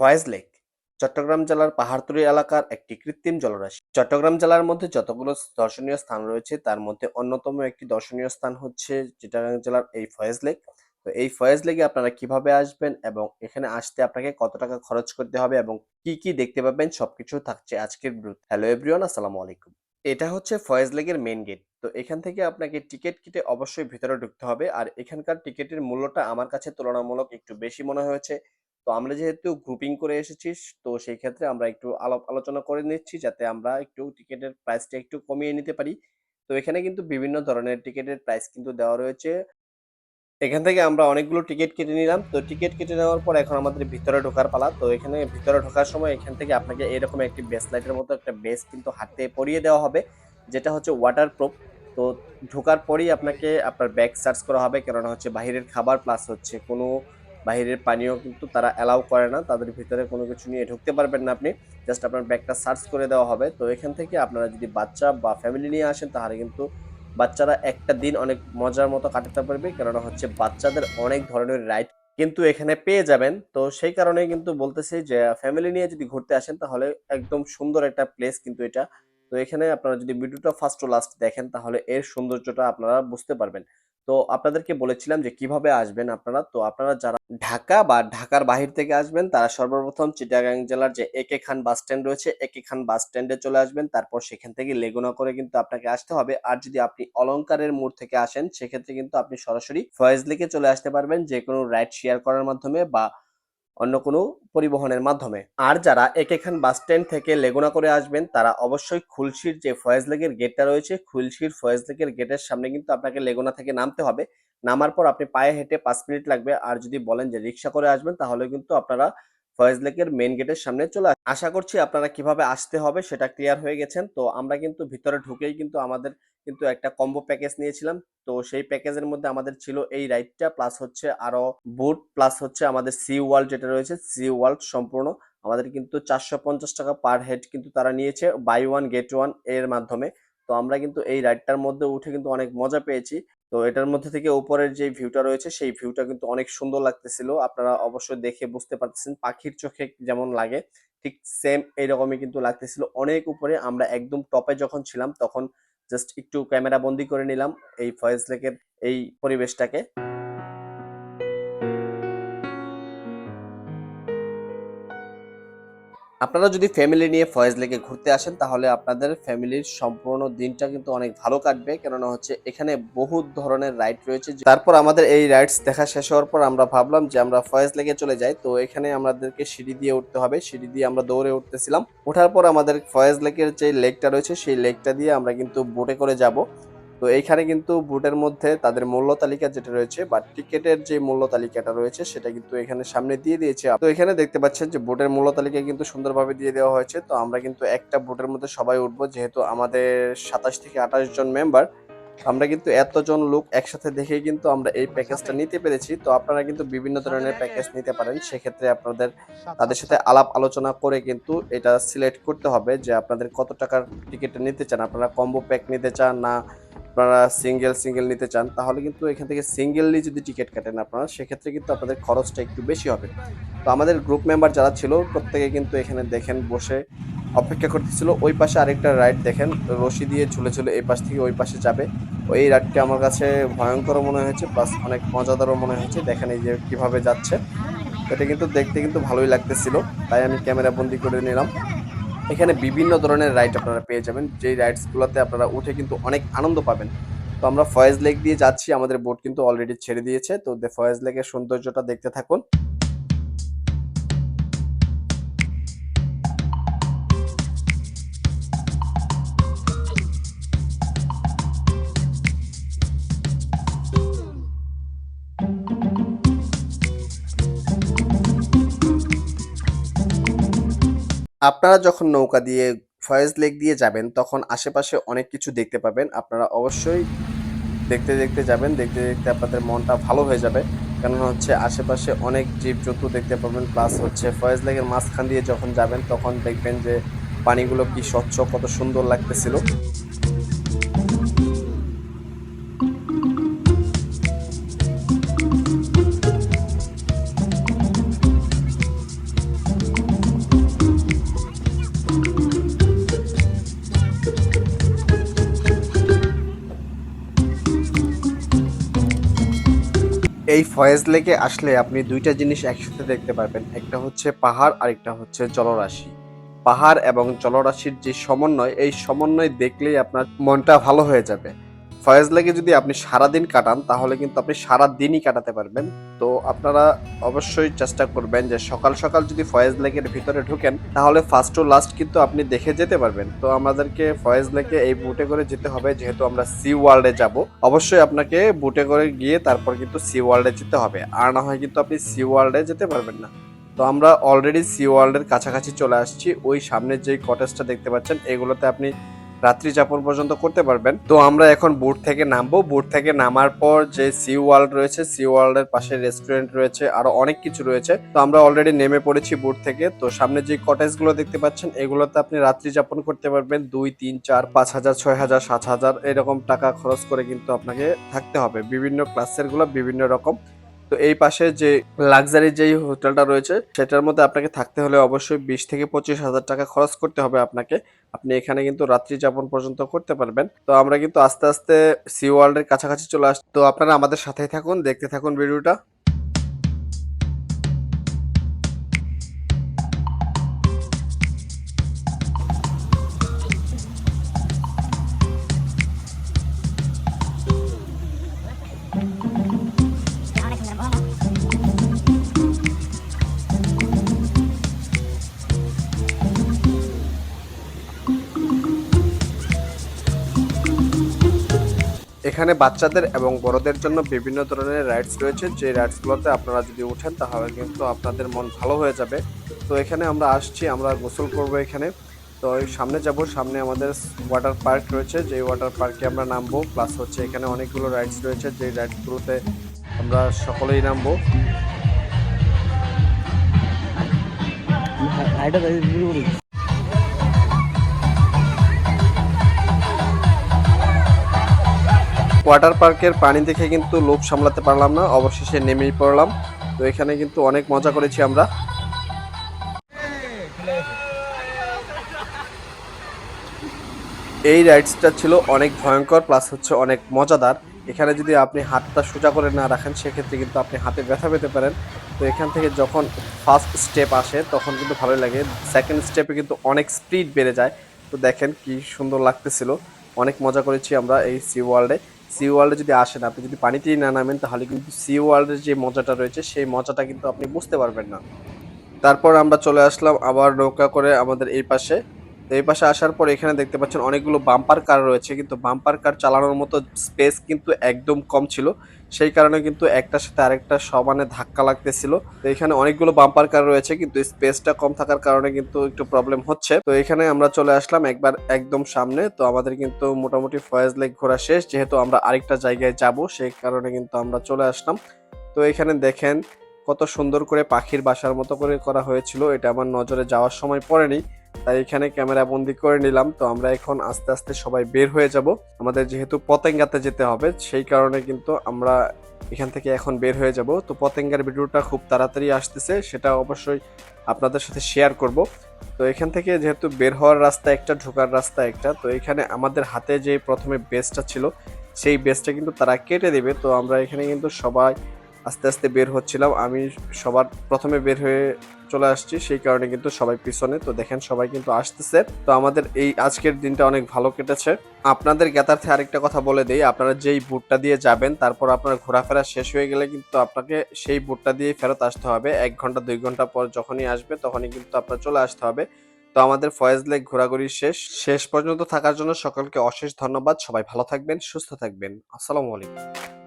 Faiz lake, Chittagong জেলার পাহাড়তলী এলাকার একটি কৃত্রিম জলরাশি। চট্টগ্রাম জেলার মধ্যে যতগুলো দর্শনীয় স্থান রয়েছে, তার মধ্যে অন্যতম একটি দর্শনীয় স্থান হচ্ছে চিটাগাং জেলার এই ফয়েজ লেক। তো এই ফয়েজ লেকে আপনারা কীভাবে আসবেন এবং এখানে আসতে আপনাকে কত টাকা খরচ করতে হবে এবং কি কি দেখতে পাবেন, সবকিছু থাকছে আজকের ব্রুথ হ্যালো এভরিওয়ান আসসালামু আলাইকুম। এটা হচ্ছে ফয়েজ লেকের মেন গেট তো এখান থেকে আপনাকে টিকিট কেটে অবশ্যই ভিতরে ঢুকতে হবে। আর এখানকার টিকিটের মূল্যটা আমার কাছে তুলনামূলক একটু বেশি মনে হয়েছে। তো আমরা যেহেতু গ্রুপিং করে এসেছি, তো সেই ক্ষেত্রে আমরা একটু আলাপ আলোচনা করে নিচ্ছি যাতে আমরা একটু টিকিটের প্রাইসটা একটু কমিয়ে নিতে পারি। তো এখানে কিন্তু বিভিন্ন ধরনের টিকিটের প্রাইস কিন্তু দেওয়া রয়েছে। এখান থেকে আমরা অনেকগুলো টিকিট কেটে নিলাম। তো টিকিট কেটে নেওয়ার পর এখন আমাদের ভিতরে ঢোকার পালা। তো এখানে ভিতরে ঢোকার সময় এখান থেকে আপনাকে এরকম একটি বেস লাইটের মতো একটা বেস কিন্তু হাতে পরিয়ে দেওয়া হবে, যেটা হচ্ছে ওয়াটার প্রুফ তো ঢোকার পরেই আপনাকে আপনার ব্যাগ সার্চ করা হবে, কেননা হচ্ছে বাইরের খাবার প্লাস হচ্ছে কোনো বাইরের পানীয় কিন্তু তারা অ্যালাউ করে না, তাদের ভিতরে কোনো কিছু নিয়ে ঢুকতে পারবেন না আপনি। জাস্ট আপনার ব্যাগটা সার্চ করে দেওয়া হবে। তো এখান থেকে আপনারা যদি বাচ্চা বা ফ্যামিলি নিয়ে আসেন, তাহলে কিন্তু বাচ্চারা একটা দিন অনেক মজার মতো কাটাতে পারবে। কেননা হচ্ছে বাচ্চাদের অনেক ধরনের রাইড কিন্তু এখানে পেয়ে যাবেন। তো সেই কারণে কিন্তু বলতেছি যে ফ্যামিলি নিয়ে যদি ঘুরতে আসেন, তাহলে একদম সুন্দর একটা প্লেস কিন্তু এটা। তো এখানে আপনারা যদি ভিডিওটা ফার্স্ট টু লাস্ট দেখেন, তাহলে এর সৌন্দর্যটা আপনারা বুঝতে পারবেন। তো আপনাদেরকে বলেছিলাম যে কীভাবে আসবেন আপনারা? তো আপনারা যারা ঢাকা বা ঢাকার বাহির থেকে আসবেন, তারা সর্বপ্রথম চিটাগাং জেলার যে একে খান বাস স্ট্যান্ড রয়েছে একে খান বাস স্ট্যান্ডে চলে আসবেন। তারপর সেখান থেকে লেগুনা করে কিন্তু আপনাকে আসতে হবে। আর যদি আপনি অলঙ্কারের মোড় থেকে আসেন, সেক্ষেত্রে কিন্তু আপনি সরাসরি ফয়েজ লেকে চলে আসতে পারবেন। যে কোনো রাইড শেয়ার করার মাধ্যমে বা অন্য কোনো পরিবহনের মাধ্যমে। আর যারা একেখান বাস স্ট্যান্ড থেকে লেগুনা করে আসবেন, তারা অবশ্যই খুলশির যে ফয়েজ লেকের গেটটা রয়েছে, খুলশির ফয়েজ লেকের গেটের সামনে কিন্তু আপনাকে লেগুনা থেকে নামতে হবে। নামার পর আপনি পায়ে হেঁটে পাঁচ মিনিট লাগবে। আর যদি বলেন যে রিক্সা করে আসবেন, তাহলে কিন্তু আপনারা ফয়েজ লেকের মেন গেটের সামনে চলে আস- আশা করছি আপনারা কীভাবে আসতে হবে সেটা ক্লিয়ার হয়ে গেছেন। তো আমরা কিন্তু ভিতরে ঢুকেই কিন্তু আমাদের কিন্তু একটা কম্বো প্যাকেজ নিয়েছিলাম। তো সেই প্যাকেজের মধ্যে আমাদের ছিল এই রাইডটা প্লাস হচ্ছে আরও বুট প্লাস হচ্ছে আমাদের সি ওয়ার্ল্ড যেটা রয়েছে সি ওয়ার্ল্ড সম্পূর্ণ আমাদের কিন্তু চারশো পঞ্চাশ টাকা পার হেড কিন্তু তারা নিয়েছে বাই ওয়ান গেট ওয়ানের মাধ্যমে। তো আমরা কিন্তু এই রাইডটার মধ্যে উঠে কিন্তু অনেক মজা পেয়েছি। তো এটার মধ্যে থেকে উপরের যে ভিউটা রয়েছে, সেই ভিউটা কিন্তু অনেক সুন্দর লাগতেছিল। আপনারা অবশ্যই দেখে বুঝতে পারতেছেন, পাখির চোখে যেমন লাগে, ঠিক সেম এইরকমই কিন্তু লাগতেছিল। অনেক উপরে আমরা একদম টপে যখন ছিলাম, তখন জাস্ট একটু ক্যামেরা বন্দি করে নিলাম এই ফয়েজ লেকের এই পরিবেশটাকে। আপনারা যদি ফ্যামিলি নিয়ে ফয়েজ লেকে ঘুরতে আসেন, তাহলে আপনাদের ফ্যামিলির সম্পূর্ণ দিনটা কিন্তু অনেক ভালো কাটবে। কেননা হচ্ছে, এখানে বহু ধরনের রাইড রয়েছে। তারপর আমাদের এই রাইডস দেখা শেষ হওয়ার পর আমরা ভাবলাম যে আমরা ফয়েজ লেকে চলে যাই। তো এখানে আমাদেরকে সিঁড়ি দিয়ে উঠতে হবে। সিঁড়ি দিয়ে আমরা দৌড়ে উঠতেছিলাম। ওঠার পর আমাদের ফয়েজ লেকের যে লেকটা রয়েছে, সেই লেকটা দিয়ে আমরা কিন্তু বোটে করে যাব। তো এইখানে কিন্তু বুটের মধ্যে তাদের মূল্য তালিকা যেটা রয়েছে বা টিকেটের যে মূল্য তালিকাটা রয়েছে সেটা কিন্তু এখানে সামনে দিয়ে দিয়েছে। তো এখানে দেখতে পাচ্ছেন যে বুটের মূল্য তালিকা কিন্তু সুন্দরভাবে দিয়ে দেওয়া হয়েছে। তো আমরা কিন্তু একটা বুটের মধ্যে সবাই উঠবো, যেহেতু আমাদের সাতাশ থেকে আঠাশ জন মেম্বার। আমরা কিন্তু এতজন লোক একসাথে দেখে কিন্তু আমরা এই প্যাকেজটা নিতে পেরেছি। তো আপনারা কিন্তু বিভিন্ন ধরনের প্যাকেজ নিতে পারেন। সেক্ষেত্রে আপনাদের, তাদের সাথে আলাপ আলোচনা করে কিন্তু এটা সিলেক্ট করতে হবে যে আপনাদের কত টাকার টিকিট নিতে চান। আপনারা কম্বো প্যাক নিতে চান না আপনারা সিঙ্গেল সিঙ্গেল নিতে চান, তাহলে কিন্তু এখান থেকে সিঙ্গেললি যদি টিকিট কাটেন আপনারা, সেক্ষেত্রে কিন্তু আপনাদের খরচটা একটু বেশি হবে। তো আমাদের গ্রুপ মেম্বার যারা ছিল, প্রত্যেকে কিন্তু এখানে দেখেন বসে অপেক্ষা করতেছিল। ওই পাশে আরেকটা রাইড দেখেন, রশি দিয়ে ঝুলে ঝুলে এই পাশ থেকে ওই পাশে যাবে। ওই রাইডটি আমার কাছে ভয়ঙ্কর মনে হয়েছে প্লাস অনেক মজাদারও মনে হয়েছে। দেখেন এই যে কীভাবে যাচ্ছে। এটা কিন্তু দেখতে কিন্তু ভালোই লাগতেছিল, তাই আমি ক্যামেরা বন্দি করে নিলাম। এখানে বিভিন্ন ধরনের রাইড আপনারা পেয়ে যাবেন। যেই রাইডসগুলোতে আপনারা উঠে কিন্তু অনেক আনন্দ পাবেন। তো আমরা ফয়েজ লেক দিয়ে যাচ্ছি। আমাদের বোট কিন্তু অলরেডি ছেড়ে দিয়েছে। তো ফয়েজ লেকের সৌন্দর্যটা দেখতে থাকুন। আপনারা যখন নৌকা দিয়ে ফয়েজ লেক দিয়ে যাবেন, তখন আশেপাশে অনেক কিছু দেখতে পাবেন। আপনারা অবশ্যই দেখতে দেখতে যাবেন। দেখতে দেখতে আপনাদের মনটা ভালো হয়ে যাবে। কেননা হচ্ছে আশেপাশে অনেক জীবজন্তু দেখতে পাবেন। প্লাস হচ্ছে ফয়েজ লেকের মাঝখান দিয়ে যখন যাবেন, তখন দেখবেন যে পানিগুলো কি স্বচ্ছ, কত সুন্দর লাগতেছিল। এই ফয়েজ লেকে আসলে আপনি দুইটা জিনিস একসাথে দেখতে পারবেন। একটা হচ্ছে পাহাড়, আরেকটা হচ্ছে জলরাশি। পাহাড় এবং জলরাশির যে সমন্বয়, এই সমন্বয় দেখলেই আপনার মনটা ভালো হয়ে যাবে। ফয়েজ লেকে যদি আপনি সারাদিন কাটান, তাহলে কিন্তু আপনি সারা দিনই কাটাতে পারবেন। তো আপনারা অবশ্যই চেষ্টা করবেন যে সকাল সকাল যদি ফয়েজ লেকের ভিতরে ঢুকেন, তাহলে ফার্স্ট টু লাস্ট কিন্তু আপনি দেখে যেতে পারবেন। তো আমাদেরকে ফয়েজ লেকে এই বুটে করে যেতে হবে, যেহেতু আমরা সি ওয়ার্ল্ডে যাব। অবশ্যই আপনাকে বুটে করে গিয়ে তারপর কিন্তু সি ওয়ার্ল্ডে যেতে হবে। আর না হয় কিন্তু আপনি সি ওয়ার্ল্ডে যেতে পারবেন না। তো আমরা অলরেডি সি ওয়ার্ল্ডের কাছাকাছি চলে আসছি। ওই সামনে যে কটেজটা দেখতে পাচ্ছেন, এগুলোতে আপনি রাত্রি যাপন পর্যন্ত করতে পারবেন। তো আমরা এখন বোট থেকে নামবো। বোট থেকে নামার পর যে সি ওয়ার্ল্ড রয়েছে, সি ওয়ার্ল্ডের পাশে রেস্টুরেন্ট রয়েছে, আরও অনেক কিছু রয়েছে। তো আমরা অলরেডি নেমে পড়েছি বোট থেকে। তো সামনে যে কটেজগুলো দেখতে পাচ্ছেন, এগুলোতে আপনি রাত্রি যাপন করতে পারবেন। দুই, তিন, চার, পাঁচ হাজার, ছয় হাজার, সাত হাজার, এরকম টাকা খরচ করে কিন্তু আপনাকে থাকতে হবে। বিভিন্ন ক্লাসেরগুলো বিভিন্ন রকম। তো এই পাশে যে লাক্সারি যেই হোটেলটা রয়েছে, সেটার মধ্যে আপনাকে থাকতে হলে অবশ্যই বিশ থেকে পঁচিশ হাজার টাকা খরচ করতে হবে আপনাকে। আপনি এখানে কিন্তু রাত্রি যাপন পর্যন্ত করতে পারবেন। তো আমরা কিন্তু আস্তে আস্তে সি ওয়ার্ল্ড এর কাছাকাছি চলে আসছি। তো আপনারা আমাদের সাথেই থাকুন, দেখতে থাকুন ভিডিওটা এখানে বাচ্চাদের এবং বড়দের জন্য বিভিন্ন ধরনের রাইডস রয়েছে। যে রাইডসগুলোতে আপনারা যদি উঠেন তাহলে কিন্তু আপনাদের মন ভালো হয়ে যাবে। তো এখানে আমরা আসছি, আমরা গোসল করব এখানে। তো সামনে যাব, সামনে আমাদের ওয়াটার পার্ক রয়েছে। যে ওয়াটার পার্কে আমরা নামবো প্লাস হচ্ছে এখানে অনেকগুলো রাইডস রয়েছে। যে রাইডসগুলোতে আমরা সকলেই নামবো। ওয়াটার পার্কের পানি দেখে কিন্তু লোভ সামলাতে পারলাম না। অবশেষে নেমেই পড়লাম। তো এখানে কিন্তু অনেক মজা করেছি আমরা। এই রাইডসটা ছিল অনেক ভয়ঙ্কর, প্লাস হচ্ছে অনেক মজাদার। এখানে যদি আপনি হাতটা সোজা করে না রাখেন, সেক্ষেত্রে কিন্তু আপনি হাতে ব্যথা পেতে পারেন। তো এখান থেকে যখন ফার্স্ট স্টেপ আসে, তখন কিন্তু ভালোই লাগে। সেকেন্ড স্টেপে কিন্তু অনেক স্পিড বেড়ে যায়। তো দেখেন কি সুন্দর লাগতেছিল। অনেক মজা করেছি আমরা এই সি ওয়ার্ল্ডে সি ওয়ার্ল্ডে যদি আসেন, আপনি যদি পানিতেই না নামেন, তাহলে কিন্তু সি ওয়ার্ল্ডের যে মজাটা রয়েছে, সেই মজাটা কিন্তু আপনি বুঝতে পারবেন না। তারপর আমরা চলে আসলাম আবার নৌকা করে আমাদের এই পাশে। এই পাশে আসার পর এখানে দেখতে পাচ্ছেন অনেকগুলো বাম্পার কার রয়েছে, কিন্তু বাম্পার কার চালানোর মতো স্পেস কিন্তু একদম কম ছিল। সেই কারণে কিন্তু একটার সাথে আরেকটা সমানে ধাক্কা লাগতেছিল। তো এখানে অনেকগুলো বাম্পার কার রয়েছে, কিন্তু স্পেসটা কম থাকার কারণে কিন্তু একটু প্রবলেম হচ্ছে। তো এখানে আমরা চলে আসলাম একবার একদম সামনে। তো আমাদের কিন্তু মোটামুটি ফয়েজ লেক ঘোরা শেষ, যেহেতু আমরা আরেকটা জায়গায় যাব, সেই কারণে কিন্তু আমরা চলে আসলাম। তো এখানে দেখেন কত সুন্দর করে পাখির বাসার মতো করে করা হয়েছিল। এটা আমার নজরে যাওয়ার সময় পড়েনি। তাই এখানে ক্যামেরা বন্দি করে নিলাম। তো আমরা এখন আস্তে আস্তে সবাই বের হয়ে যাব। আমাদের যেহেতু পতেঙ্গাতে যেতে হবে, সেই কারণে কিন্তু আমরা এখান থেকে এখন বের হয়ে যাব। তো পতেঙ্গার ভিডিওটা খুব তাড়াতাড়ি আসতেছে, সেটা অবশ্যই আপনাদের সাথে শেয়ার করব। তো এখান থেকে যেহেতু বের হওয়ার রাস্তা একটা, ঢোকার রাস্তা একটা, তো এখানে আমাদের হাতে যে প্রথমে বেসটা ছিল, সেই বেসটা কিন্তু তারা কেটে দেবে। তো আমরা এখানে কিন্তু সবাই আস্তে আস্তে বের হচ্ছিলাম। আমি সবার প্রথমে বের হয়ে চলে আসছি, সেই কারণে কিন্তু সবাই পিছনে। তো দেখেন, সবাই কিন্তু আসতেছে। তো আমাদের এই আজকের দিনটা অনেক ভালো কেটেছে। আপনাদের জ্ঞাতার্থে আরেকটা কথা বলে দিই, আপনারা যেই বুটটা দিয়ে যাবেন, তারপর আপনার ঘোরাফেরা শেষ হয়ে গেলে কিন্তু আপনাকে সেই বুটটা দিয়ে ফেরত আসতে হবে। এক ঘণ্টা, দুই ঘণ্টা পর যখনই আসবে, তখনই কিন্তু আপনার চলে আসতে হবে। তো আমাদের ফয়েজ লেক ঘোরাঘুরি শেষ। শেষ পর্যন্ত থাকার জন্য সকলকে অশেষ ধন্যবাদ। সবাই ভালো থাকবেন, সুস্থ থাকবেন। আসসালামু আলাইকুম।